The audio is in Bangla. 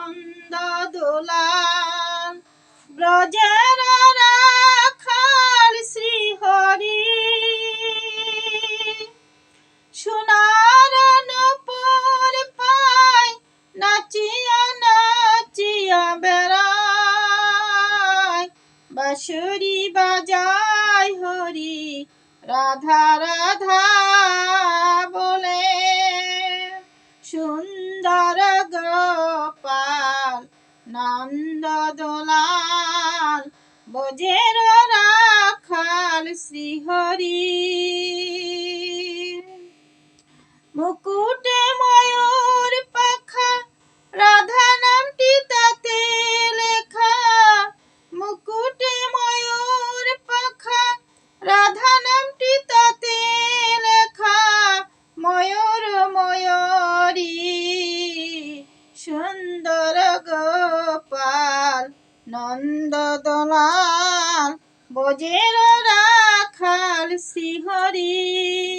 নন্দ দোলাল, ব্রজের রাখাল শ্রী হরি সোনার নূপুর পায় নাচিয়া নাচিয়া বেড়ায় বাঁশুরি বাজায় হরি রাধা নন্দ দোলাল বোঝের রাখাল শ্রীহরি। মুকুটে গোপাল নন্দ দোলাল বজের রাখাল শ্রীহরি।